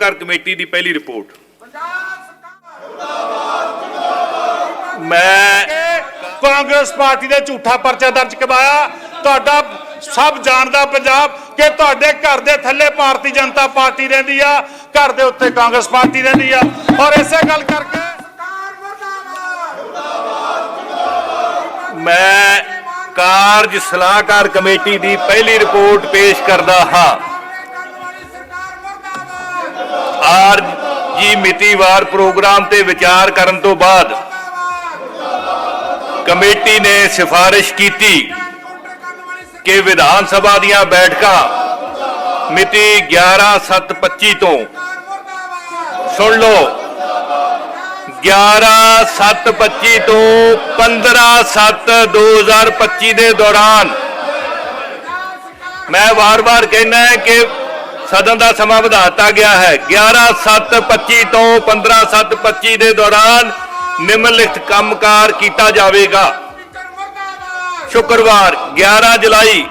ਕਰ ਕਮੇਟੀ ਦੀ ਪਹਿਲੀ ਰਿਪੋਰਟ। ਮੈਂ ਕਾਂਗਰਸ ਪਾਰਟੀ ਦੇ ਝੂਠਾ ਪਰਚਾ ਦਰਜ ਕਰਵਾਇਆ। ਤੁਹਾਡਾ ਸਭ ਜਾਣਦਾ ਪੰਜਾਬ ਕਿ ਤੁਹਾਡੇ ਘਰ ਦੇ ਥੱਲੇ ਭਾਰਤੀ ਜਨਤਾ ਪਾਰਟੀ ਰਹਿੰਦੀ ਆ, ਘਰ ਦੇ ਉੱਤੇ ਕਾਂਗਰਸ ਪਾਰਟੀ ਰਹਿੰਦੀ ਆ। ਔਰ ਇਸੇ ਗੱਲ ਕਰਕੇ ਮੈਂ ਕਾਰਜ ਸਲਾਹਕਾਰ ਕਮੇਟੀ ਦੀ ਪਹਿਲੀ ਰਿਪੋਰਟ ਪੇਸ਼ ਕਰਦਾ ਹਾਂ। ਆਰ ਜੀ ਮਿਤੀਵਾਰ ਪ੍ਰੋਗਰਾਮ ਤੇ ਵਿਚਾਰ ਕਰਨ ਤੋਂ ਬਾਅਦ ਕਮੇਟੀ ਨੇ ਸਿਫਾਰਿਸ਼ ਕੀਤੀ ਕਿ ਵਿਧਾਨ ਸਭਾ ਦੀਆਂ ਬੈਠਕਾਂ ਮਿਤੀ 11/7/25 ਤੋਂ ਸੁਣ ਲਓ 11/7/25 ਤੋਂ 15/7/2025 ਦੇ ਦੌਰਾਨ ਮੈਂ ਵਾਰ-ਵਾਰ ਕਹਿਣਾ ਹੈ ਕਿ ਸਦਨ ਦਾ ਸਮਾਂ ਵਧਾਤਾ ਗਿਆ ਹੈ। 11/7/25 ਤੋਂ 15/7/25 ਦੇ ਦੌਰਾਨ ਨਿਮਨਲਿਖਤ ਕੰਮਕਾਰ ਕੀਤਾ ਜਾਵੇਗਾ। ਸ਼ੁੱਕਰਵਾਰ 11 ਜੁਲਾਈ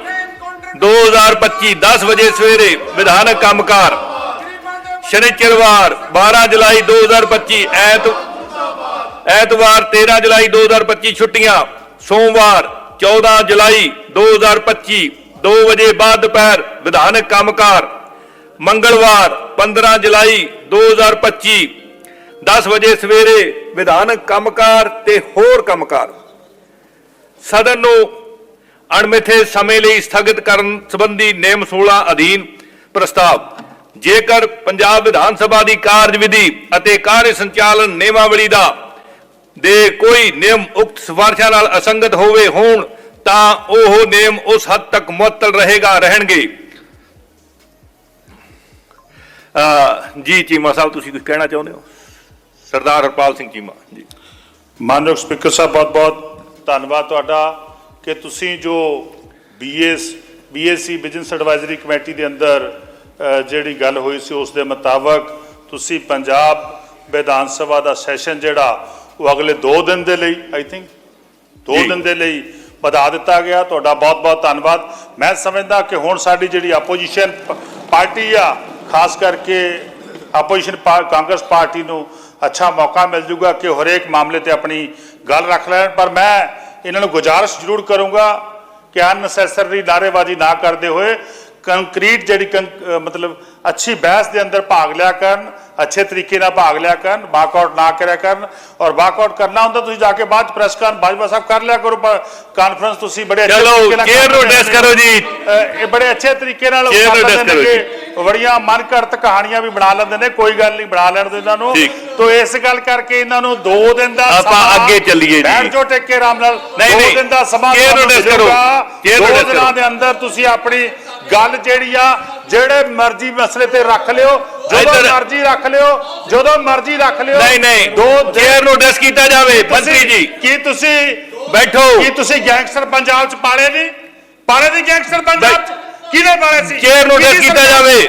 2025 10 ਵਜੇ ਸਵੇਰੇ ਵਿਧਾਨਕ ਕੰਮਕਾਰ। ਸ਼ਨੀਚਰਵਾਰ 12 ਜੁਲਾਈ 2025 ਐਤ ਐਤਵਾਰ 13 ਜੁਲਾਈ 2025 ਛੁੱਟੀਆਂ। ਸੋਮਵਾਰ 14 ਜੁਲਾਈ 2025 2 ਵਜੇ ਬਾਅਦ ਦੁਪਹਿਰ ਵਿਧਾਨਕ ਕੰਮਕਾਰ। ਮੰਗਲਵਾਰ 15 ਜੁਲਾਈ 2025 10 ਵਜੇ ਸਵੇਰੇ ਵਿਧਾਨਕ ਕੰਮਕਾਰ ਤੇ ਹੋਰ ਕੰਮਕਾਰ। ਸਦਨ ਨੂੰ ਅਣਮਿੱਥੇ ਸਮੇਂ ਲਈ ਸਥਗਿਤ ਕਰਨ ਸੰਬੰਧੀ ਨਿਯਮ 16 ਅਧੀਨ ਪ੍ਰਸਤਾਵ, ਜੇਕਰ ਪੰਜਾਬ ਵਿਧਾਨ ਸਭਾ ਦੀ ਕਾਰਜਵਿਧੀ ਅਤੇ ਕਾਰਜ ਸੰਚਾਲਨ ਨਿਯਮਾਵਲੀ ਦਾ ਦੇ ਕੋਈ ਨਿਯਮ ਉਕਤ ਸਿਫਾਰਸ਼ਾਂ ਨਾਲ ਅਸੰਗਤ ਹੋਵੇ ਹੋਣ, ਤਾਂ ਉਹ ਨਿਯਮ ਉਸ ਹੱਦ ਤੱਕ ਮੁਅੱਤਲ ਰਹੇਗਾ, ਰਹਿਣਗੇ। ਜੀ ਚੀਮਾ ਸਾਹਿਬ ਤੁਸੀਂ ਕੁਝ ਕਹਿਣਾ ਚਾਹੁੰਦੇ ਹੋ? ਸਰਦਾਰ ਹਰਪਾਲ ਸਿੰਘ ਚੀਮਾ ਜੀ। ਮਾਨਯੋਗ ਸਪੀਕਰ ਸਾਹਿਬ ਬਹੁਤ ਬਹੁਤ ਧੰਨਵਾਦ ਤੁਹਾਡਾ ਕਿ ਤੁਸੀਂ ਜੋ BS BSc business advisory committee ਦੇ ਅੰਦਰ ਜਿਹੜੀ ਗੱਲ ਹੋਈ ਸੀ ਉਸ ਦੇ ਮੁਤਾਬਕ ਤੁਸੀਂ ਪੰਜਾਬ ਵਿਧਾਨ ਸਭਾ ਦਾ ਸੈਸ਼ਨ ਜਿਹੜਾ ਉਹ ਅਗਲੇ 2 ਦਿਨ ਦੇ ਲਈ ਆਈ ਥਿੰਕ 2 ਜੀ। ਦਿਨ ਦੇ ਲਈ ਵਧਾ ਦਿੱਤਾ ਗਿਆ। ਤੁਹਾਡਾ ਬਹੁਤ ਬਹੁਤ ਧੰਨਵਾਦ। ਮੈਂ ਸਮਝਦਾ ਕਿ ਹੁਣ ਸਾਡੀ ਜਿਹੜੀ ਆਪੋਜੀਸ਼ਨ ਪਾਰਟੀ ਆ ਖਾਸ ਕਰਕੇ ਆਪੋਜੀਸ਼ਨ ਕਾਂਗਰਸ ਪਾਰਟੀ ਨੂੰ ਅੱਛਾ ਮੌਕਾ ਮਿਲ ਜੂਗਾ ਕਿ ਹਰੇਕ ਮਾਮਲੇ ਤੇ ਆਪਣੀ ਗੱਲ ਰੱਖ ਲੈਣ ਪਰ ਮੈਂ ਇਹਨਾਂ ਨੂੰ ਗੁਜ਼ਾਰਿਸ਼ ਜ਼ਰੂਰ ਕਰੂੰਗਾ ਕਿ ਅਨਸੈਸਰੀ ਨਾਅਰੇਬਾਜ਼ੀ ਨਾ ਕਰਦੇ ਹੋਏ ਕੰਕਰੀਟ ਜਿਹੜੀ ਮਤਲਬ ਅੱਛੀ ਬਹਿਸ ਦੇ ਅੰਦਰ ਭਾਗ ਲਿਆ ਕਰਨ ਅੱਛੇ ਤਰੀਕੇ ਨਾਲ ਭਾਗ ਲਿਆ ਕਰਨ ਵਾਕਆਊਟ ਨਾ ਕਰਿਆ ਕਰਨ ਔਰ ਵਾਕਆਊਟ ਕਰਨਾ ਹੁੰਦਾ ਤੁਸੀਂ ਜਾ ਕੇ ਬਾਅਦ ਪ੍ਰੈਸ ਕਾਨ ਬਾਜਵਾ ਸਾਹਿਬ ਕਰ ਲਿਆ ਕਰੋ ਕਾਨਫਰੰਸ ਤੁਸੀਂ ਬੜੇ ਅੱਛੇ ਤਰੀਕੇ ਨਾਲ ਨੂੰ ਕਰ ਜੀ। ਇਹ ਬੜੇ ਅੱਛੇ ਤਰੀਕੇ ਨਾਲ Chair ਨੂੰ ਕਰੋ ਜੀ। ਬੜੀਆਂ ਮਨਘੜਤ ਕਹਾਣੀਆਂ ਵੀ ਬਣਾ ਲੈਂਦੇ ਨੇ ਕੋਈ ਗੱਲ ਨਹੀਂ ਬਣਾ ਲੈਣ ਦਿਓ ਇਹਨਾਂ ਨੂੰ। ਤੋ ਇਸ ਗੱਲ ਕਰਕੇ ਇਹਨਾਂ ਨੂੰ 2 ਦਿਨ ਦਾ ਆਪਾਂ ਅੱਗੇ ਚੱਲੀਏ ਜੀ। ਬੈਠ ਜਾਓ ਟਿਕ ਕੇ ਆਰਾਮ ਨਾਲ ਨਹੀਂ, ਦੋ ਨਹੀਂ। ਦਿਨ ਦਾ ਸਮਾਂ Chair ਨੂੰ ਤੁਹਾਨੂੰ address ਕਰੋ। ਮਿਲੂਗਾ। Chair ਨੂੰ ਦੋ address ਦਿਨਾਂ ਕਰੋ। ਦੇ ਅੰਦਰ ਤੁਸੀਂ ਆਪਣੀ ਗੱਲ ਜਿਹੜੀ ਆ ਜਿਹੜੇ ਮਰਜ਼ੀ ਮਸਲੇ ਤੇ ਰੱਖ ਲਿਓ ਜਦੋਂ ਮਰਜ਼ੀ ਰੱਖ ਲਿਓ ਜਦੋਂ ਮਰਜ਼ੀ ਰੱਖ ਲਿਓ ਨਹੀਂ ਨਹੀਂ ਦੋ ਦਿਨ- ਚੇਅਰ ਨੂੰ ਡਿਸ ਕੀਤਾ ਜਾਵੇ ਮੰਤਰੀ ਜੀ ਕੀ ਤੁਸੀਂ ਬੈਠੋ ਕੀ ਤੁਸੀਂ ਗੈਂਗਸਟਰ ਪੰਜਾਬ ਚ ਪਾਲੇ ਨਹੀਂ ਪਾਲੇ ਨਹੀਂ ਗੈਂਗਸਟਰ ਪੰਜਾਬ ਚ ਕਿਹਨੇ ਪਾਲੇ ਸੀ? ਚੇਅਰ ਨੂੰ ਡਿਸ ਕੀਤਾ? ਜਾਵੇ।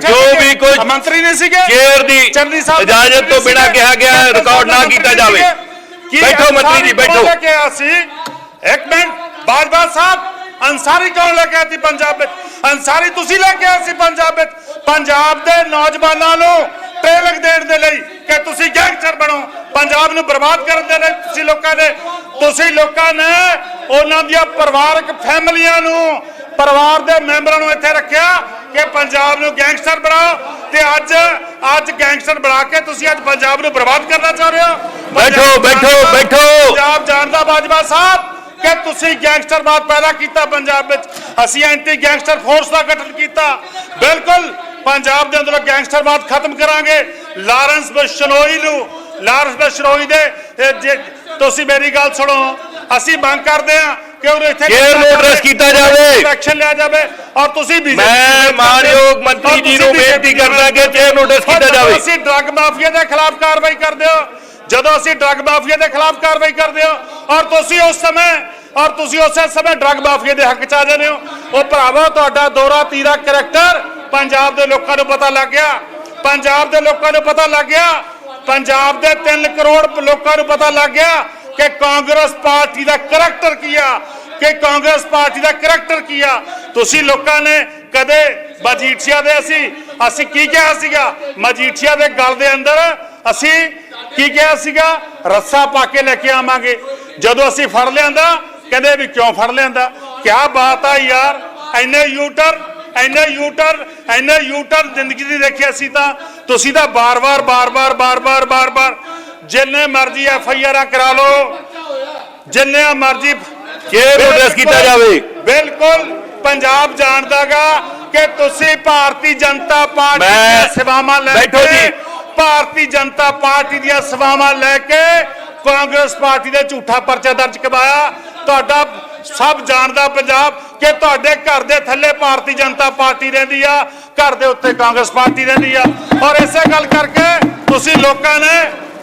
ਜੋ? ਵੀ ਕੋਈ ਮੰਤਰੀ ਨਹੀਂ ਸੀਗੇ? ਚੇਅਰ ਦੀ ਇਜਾਜ਼ਤ ਤੋਂ ਬਿਨਾਂ ਕਿਹਾ ਗਿਆ ਰਿਕਾਰਡ ਨਾ ਕੀਤਾ ਜਾਵੇ। ਬੈਠੋ ਮੰਤਰੀ ਜੀ, ਬੈਠੋ। ਲੈ ਕੇ ਆਇਆ ਸੀ? ਇੱਕ ਮਿੰਟ ਬਾਜਵਾ ਸਾਹਿਬ ਅੰਸਾਰੀ ਕੌਣ ਲੈ ਕੇ ਸੀ ਪੰਜਾਬ ਵਿੱਚ? ਅੰਸਾਰੀ ਤੁਸੀਂ ਲੈ ਕੇ ਆਏ ਸੀ ਪੰਜਾਬ ਵਿੱਚ? ਪੰਜਾਬ ਦੇ ਨੌਜਵਾਨਾਂ ਨੂੰ ਟ੍ਰੇਨਿੰਗ ਦੇਣ ਦੇ ਲਈ ਕਿ ਤੁਸੀਂ ਗੈਂਗਸਟਰ ਬਣੋ। ਪੰਜਾਬ ਨੂੰ ਬਰਬਾਦ ਕਰਨ ਦੇ ਲਈ ਤੁਸੀਂ ਲੋਕਾਂ ਨੇ ਤੁਸੀਂ ਲੋਕਾਂ ਨੇ ਉਹਨਾਂ ਦੀਆਂ ਪਰਿਵਾਰਕ ਫੈਮਲੀਆਂ ਨੂੰ ਪਰਿਵਾਰ ਦੇ ਮੈਂਬਰਾਂ ਨੂੰ ਇੱਥੇ ਰੱਖਿਆ ਕਿ ਪੰਜਾਬ ਨੂੰ ਗੈਂਗਸਟਰ ਬਣਾਓ ਤੇ ਅੱਜ ਅੱਜ ਗੈਂਗਸਟਰ ਬਣਾ ਕੇ ਤੁਸੀਂ ਅੱਜ ਪੰਜਾਬ ਨੂੰ ਬਰਬਾਦ ਕਰਨਾ ਚਾਹ ਰਹੇ ਹੋ? ਬੈਠੋ, ਬੈਠੋ, ਬੈਠੋ। ਪੰਜਾਬ ਜਾਣਦਾ ਬਾਜਵਾ ਸਾਹਿਬ ਕਿ ਤੁਸੀਂ ਗੈਂਗਸਟਰਵਾਦ ਪੈਦਾ ਕੀਤਾ ਪੰਜਾਬ ਵਿੱਚ। ਅਸੀਂ ਐਂਟੀ ਗੈਂਗਸਟਰ ਫੋਰਸ ਦਾ ਗਠਨ ਕੀਤਾ। ਬਿਲਕੁਲ ਪੰਜਾਬ ਦੇ ਅੰਦਰ ਗੈਂਗਸਟਰਵਾਦ ਖਤਮ ਕਰਾਂਗੇ। ਲਾਰੈਂਸ ਬਸ਼ਨੋਈ ਨੂੰ ਲਾਰੈਂਸ ਬਸ਼ਨੋਈ ਦੇ ਤੁਸੀਂ ਮੇਰੀ ਗੱਲ ਸੁਣੋ ਅਸੀਂ ਮੰਗ ਕਰਦੇ ਹਾਂ ਕਿ ਉਹਨੂੰ ਇੱਥੇ Chair ਨੂੰ address ਕੀਤਾ ਜਾਵੇ। ਐਕਸ਼ਨ ਲਿਆ ਜਾਵੇ ਔਰ ਤੁਸੀਂ BJP ਮੈਂ ਮਾਨਯੋਗ ਮੰਤਰੀ ਜੀ ਨੂੰ ਬੇਨਤੀ ਕਰਦਾ ਕਿ ਚੇਅਰ ਨੂੰ ਡਿਸ ਕੀਤਾ ਜਾਵੇ। ਅਸੀਂ ਡਰੱਗ ਮਾਫੀਆ ਦੇ ਖਿਲਾਫ ਕਾਰਵਾਈ ਕਰਦੇ ਹੋ ਜਦੋਂ ਅਸੀਂ ਡਰੱਗ ਮਾਫੀਆ ਦੇ ਖਿਲਾਫ ਕਾਰਵਾਈ ਕਰਦੇ ਹੋ ਔਰ ਤੁਸੀਂ ਉਸ ਸਮੇਂ ਔਰ ਤੁਸੀਂ ਉਸੇ ਸਮੇਂ ਡਰੱਗ ਮਾਫੀਆ ਦੇ ਹੱਕ ਚ ਆ ਜਾਂਦੇ ਹੋ। ਉਹ ਭਰਾਵਾ ਤੁਹਾਡਾ ਦੋਰਾ ਤੀਰਾ ਕਰੈਕਟਰ ਪੰਜਾਬ ਦੇ ਲੋਕਾਂ ਨੂੰ ਪਤਾ ਲੱਗ ਗਿਆ। ਪੰਜਾਬ ਦੇ ਲੋਕਾਂ ਨੂੰ ਪਤਾ ਲੱਗ ਗਿਆ। ਪੰਜਾਬ ਦੇ 3 ਕਰੋੜ ਲੋਕਾਂ ਨੂੰ ਪਤਾ ਲੱਗ ਗਿਆ। ਕਿ ਕਾਂਗਰਸ ਪਾਰਟੀ ਦਾ ਕਰੈਕਟਰ ਕੀ ਆ? ਕਿ ਕਾਂਗਰਸ ਪਾਰਟੀ ਦਾ ਕਰੈਕਟਰ ਕੀ ਆ? ਤੁਸੀਂ ਲੋਕਾਂ ਨੇ ਕਦੇ ਮਜੀਠੀਆ ਦੇ ਅਸੀਂ ਅਸੀਂ ਕੀ ਕਿਹਾ ਸੀਗਾ? ਮਜੀਠੀਆ ਦੇ ਗਲ ਦੇ ਅੰਦਰ ਅਸੀਂ ਕੀ ਕਿਹਾ ਸੀਗਾ? ਰੱਸਾ ਪਾ ਕੇ ਲੈ ਕੇ ਆਵਾਂਗੇ। ਜਦੋਂ ਅਸੀਂ ਫੜ ਲਿਆਂਦਾ, ਕਹਿੰਦੇ ਵੀ ਕਿਉਂ ਫੜ ਲਿਆਂਦਾ? ਕਿਆ ਬਾਤ ਆ ਯਾਰ ਐਨੇ ਯੂਟਰ ਐਨੇ ਯੂਟਰ ਐਨੇ ਯੂਟਰ ਜ਼ਿੰਦਗੀ ਦੀ ਦੇਖਿਆ ਸੀ ਤਾਂ। ਤੁਸੀਂ ਤਾਂ ਬਾਰ-ਬਾਰ ਬਾਰ-ਬਾਰ ਬਾਰ-ਬਾਰ ਬਾਰ-ਬਾਰ ਜਿੰਨੇ ਮਰਜ਼ੀ ਐਫ ਆਈ ਆਰਾਂ ਕਰਾ ਲਓ। ਜਿੰਨੇ ਮਰਜ਼ੀ ਜੇ ਪ੍ਰੋਟੈਸਟ ਕੀਤਾ ਜਾਵੇ। ਬਿਲਕੁਲ ਪੰਜਾਬ ਜਾਣਦਾਗਾ ਕਿ ਤੁਸੀਂ ਭਾਰਤੀ ਜਨਤਾ ਪਾਰਟੀ ਦੀਆਂ ਸੇਵਾਵਾਂ ਲੈ ਬੈਠੋ ਕੇ ਜੀ। ਭਾਰਤੀ ਜਨਤਾ ਪਾਰਟੀ ਦੀਆਂ ਸੇਵਾਵਾਂ ਲੈ ਕੇ ਕਾਂਗਰਸ ਪਾਰਟੀ ਦੇ ਝੂਠਾ ਪਰਚਾ ਦਰਜ ਕਰਵਾਇਆ। ਤੁਹਾਡਾ ਸਭ ਜਾਣਦਾ ਪੰਜਾਬ ਕਿ ਤੁਹਾਡੇ ਘਰ ਦੇ ਥੱਲੇ ਭਾਰਤੀ ਜਨਤਾ ਪਾਰਟੀ ਰਹਿੰਦੀ ਆ ਘਰ ਦੇ ਉੱਤੇ ਕਾਂਗਰਸ ਪਾਰਟੀ ਰਹਿੰਦੀ ਆ। ਔਰ ਇਸੇ ਗੱਲ ਕਰਕੇ ਤੁਸੀਂ ਲੋਕਾਂ ਨੇ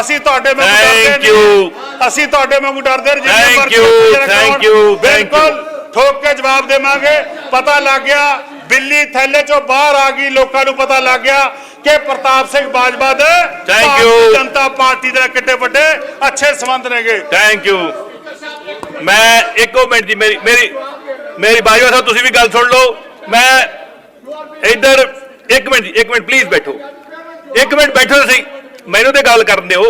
ਅਸੀਂ ਤੁਹਾਡੇ ਵਾਂਗੂ ਡਰਦੇ. ਨਹੀਂ। ਅਸੀਂ ਤੁਹਾਡੇ ਵਾਂਗੂ ਡਰਦੇ ਨਹੀਂ। ਕਰਾਉਣ। thank you, thank ਬਿਲਕੁਲ ਠੋਕ ਕੇ ਜਵਾਬ ਦੇਵਾਂਗੇ। ਪਤਾ ਲੱਗ ਗਿਆ ਬਿੱਲੀ ਥੈਲੇ ਚੋਂ ਬਾਹਰ ਆ ਗਈ। ਲੋਕਾਂ ਨੂੰ ਪਤਾ ਲੱਗ ਗਿਆ ਕਿ ਪ੍ਰਤਾਪ ਸਿੰਘ ਬਾਜਵਾ ਦੇ ਭਾਰਤੀ you. ਜਨਤਾ ਪਾਰਟੀ ਦੇ ਕਿੱਡੇ ਵੱਡੇ ਅੱਛੇ ਸੰਬੰਧ ਨੇਗੇ। ਥੈਂਕ ਯੂ ਮੈਂ ਇੱਕੋ ਮਿੰਟ ਦੀ ਮੇਰੀ ਮੇਰੀ ਮੇਰੀ ਬਾਜਵਾ ਸਾਹਿਬ ਤੁਸੀਂ ਵੀ ਗੱਲ ਸੁਣ ਲਓ। ਮੈਂ ਇੱਧਰ ਇੱਕ ਮਿੰਟ ਜੀ ਇੱਕ ਮਿੰਟ ਪਲੀਜ਼ ਬੈਠੋ। ਇੱਕ ਮਿੰਟ ਬੈਠੋ ਤੁਸੀਂ। ਮੈਨੂੰ ਤੇ ਗੱਲ ਕਰਨ ਦਿਓ।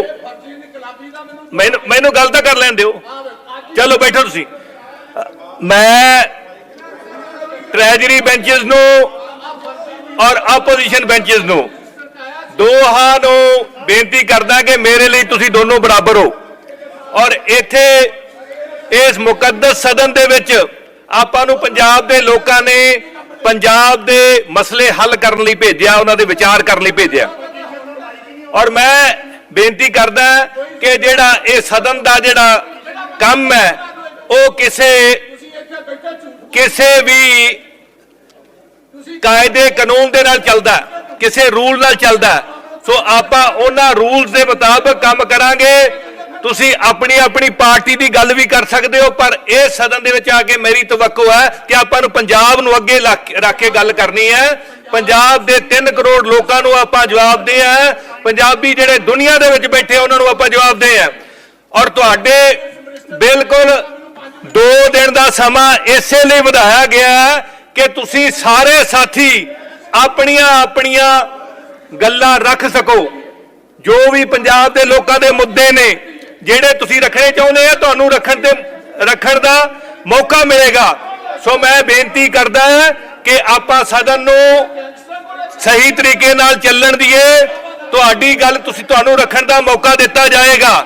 ਮੈਨੂੰ ਮੈਨੂੰ ਗੱਲ ਤਾਂ ਕਰ ਲੈਣ ਦਿਓ। ਚਲੋ ਬੈਠੋ ਤੁਸੀਂ। ਮੈਂ ਟ੍ਰੈਜਰੀ ਬੈਂਚਸ ਨੂੰ ਔਰ ਆਪੋਜੀਸ਼ਨ ਬੈਂਚਸ ਨੂੰ ਦੋਹਾਂ ਨੂੰ ਬੇਨਤੀ ਕਰਦਾ ਕਿ ਮੇਰੇ ਲਈ ਤੁਸੀਂ ਦੋਨੋਂ ਬਰਾਬਰ ਹੋ। ਔਰ ਇੱਥੇ ਇਸ ਮੁਕੱਦਸ ਸਦਨ ਦੇ ਵਿੱਚ ਆਪਾਂ ਨੂੰ ਪੰਜਾਬ ਦੇ ਲੋਕਾਂ ਨੇ ਪੰਜਾਬ ਦੇ ਮਸਲੇ ਹੱਲ ਕਰਨ ਲਈ ਭੇਜਿਆ, ਉਹਨਾਂ ਦੇ ਵਿਚਾਰ ਕਰਨ ਲਈ ਭੇਜਿਆ। ਔਰ ਮੈਂ ਬੇਨਤੀ ਕਰਦਾ ਕਿ ਜਿਹੜਾ ਇਹ ਸਦਨ ਦਾ ਜਿਹੜਾ ਕੰਮ ਹੈ, ਉਹ ਕਿਸੇ ਕਿਸੇ ਵੀ ਕਾਇਦੇ ਕਾਨੂੰਨ ਦੇ ਨਾਲ ਚੱਲਦਾ, ਕਿਸੇ ਰੂਲ ਨਾਲ ਚੱਲਦਾ। ਸੋ ਆਪਾਂ ਉਹਨਾਂ ਰੂਲਸ ਦੇ ਮੁਤਾਬਕ ਕੰਮ ਕਰਾਂਗੇ। ਤੁਸੀਂ ਆਪਣੀ ਆਪਣੀ ਪਾਰਟੀ ਦੀ ਗੱਲ ਵੀ ਕਰ ਸਕਦੇ ਹੋ, ਪਰ ਇਹ ਸਦਨ ਦੇ ਵਿੱਚ ਆ ਕੇ ਮੇਰੀ ਤਵੱਕੋ ਹੈ ਕਿ ਆਪਾਂ ਨੂੰ ਪੰਜਾਬ ਨੂੰ ਅੱਗੇ ਲੱਕ- ਰੱਖ ਕੇ ਗੱਲ ਕਰਨੀ ਹੈ। ਪੰਜਾਬ ਦੇ 3 ਕਰੋੜ ਲੋਕਾਂ ਨੂੰ ਆਪਾਂ ਜਵਾਬ ਦੇ ਆ ਪੰਜਾਬੀ ਜਿਹੜੇ ਦੁਨੀਆ ਦੇ ਵਿੱਚ ਬੈਠੇ ਉਹਨਾਂ ਨੂੰ ਆਪਾਂ ਜਵਾਬ ਦੇ ਆ ਔਰ ਤੁਹਾਡੇ ਬਿਲਕੁਲ 2 ਦਿਨ ਦਾ ਸਮਾਂ ਇਸੇ ਲਈ ਵਧਾਇਆ ਗਿਆ ਹੈ ਕਿ ਤੁਸੀਂ ਸਾਰੇ ਸਾਥੀ ਆਪਣੀਆਂ ਆਪਣੀਆਂ ਗੱਲਾਂ ਰੱਖ ਸਕੋ। ਜੋ ਵੀ ਪੰਜਾਬ ਦੇ ਲੋਕਾਂ ਦੇ ਮੁੱਦੇ ਨੇ ਜਿਹੜੇ ਤੁਸੀਂ ਰੱਖਣੇ ਚਾਹੁੰਦੇ ਆ, ਤੁਹਾਨੂੰ ਰੱਖਣ ਤੇ, ਰੱਖਣ ਦਾ ਮੌਕਾ ਮਿਲੇਗਾ। ਸੋ ਮੈਂ ਬੇਨਤੀ ਕਰਦਾ ਹਾਂ ਕਿ ਆਪਾਂ ਸਦਨ ਨੂੰ ਸਹੀ ਤਰੀਕੇ ਨਾਲ ਚੱਲਣ ਦੀਏ। ਤੁਹਾਡੀ ਗੱਲ ਤੁਸੀਂ, ਤੁਹਾਨੂੰ ਰੱਖਣ ਦਾ ਮੌਕਾ ਦਿੱਤਾ ਜਾਏਗਾ।